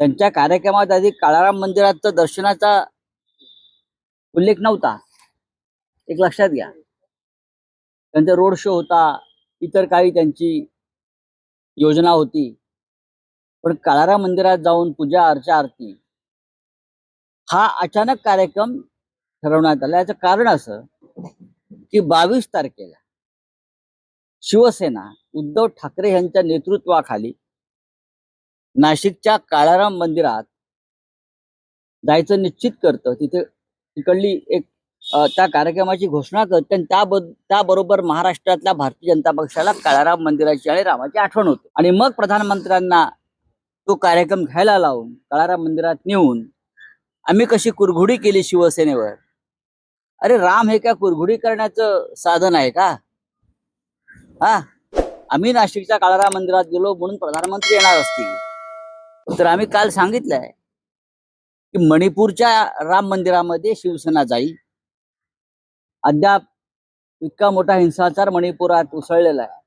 त्यांच्या कार्यक्रमात आधी काळाराम मंदिरात दर्शनाचा उल्लेख नव्हता. एक लक्षात घ्या. त्यांचा रोड शो होता इतर काही त्यांची योजना होती. पण काळाराम मंदिरात जाऊन पूजा अर्चा आरती हा अचानक कार्यक्रम ठरवण्यात आला. याचं कारण असं की बावीस तारखेला शिवसेना उद्धव ठाकरे यांच्या नेतृत्वाखाली नाशिकच्या काळाराम मंदिरात जायचं निश्चित करतं. तिथे तिकडली एक त्या कार्यक्रमाची घोषणा करते आणि त्याबरोबर महाराष्ट्रातल्या भारतीय जनता पक्षाला काळाराम मंदिराची आणि रामाची आठवण होते. आणि मग प्रधानमंत्र्यांना तो कार्यक्रम घ्यायला लावून काळाराम मंदिरात नेऊन आम्ही कशी कुरघुडी केली शिवसेनेवर? अरे राम हे काय कुरघुडी करण्याचं साधन आहे का? हा? आम्ही नाशिकच्या काळाराम मंदिरात गेलो म्हणून प्रधानमंत्री येणार असतील. तर आम्ही काल सांगितलंय की मणिपूरच्या राम मंदिरामध्ये शिवसेना जाईल. अद्याप इतका मोठा हिंसाचार मणिपुरात उसळलेला आहे.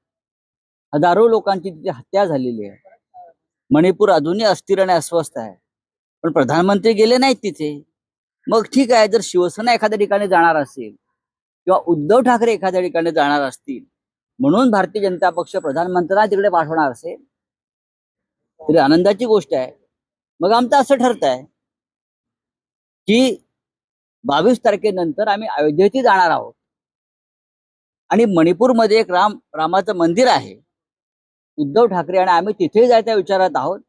हजारो लोकांची तिथे हत्या झालेली आहे. मणिपूर अजूनही अस्थिर आणि अस्वस्थ आहे. पण प्रधानमंत्री गेले नाहीत तिथे. मग ठीक आहे जर शिवसेना एखाद्या ठिकाणी जाणार असेल किंवा उद्धव ठाकरे एखाद्या ठिकाणी जाणार असतील म्हणून भारतीय जनता पक्ष प्रधानमंत्र्यांना तिकडे पाठवणार असेल तरी आनंदाची गोष्ट आहे. मग आमचं असं ठरत आहे की बावीस तारखेनंतर आम्ही अयोध्येची जाणार आहोत. आणि मणिपूरमध्ये एक राम रामाचं मंदिर आहे. उद्धव ठाकरे आणि आम्ही तिथे जायच्या विचारात आहोत.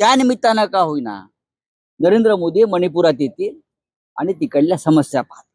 त्या निमित्तानं का होईना नरेंद्र मोदी मणिपुरात येतील आणि तिकडल्या समस्या पाहतात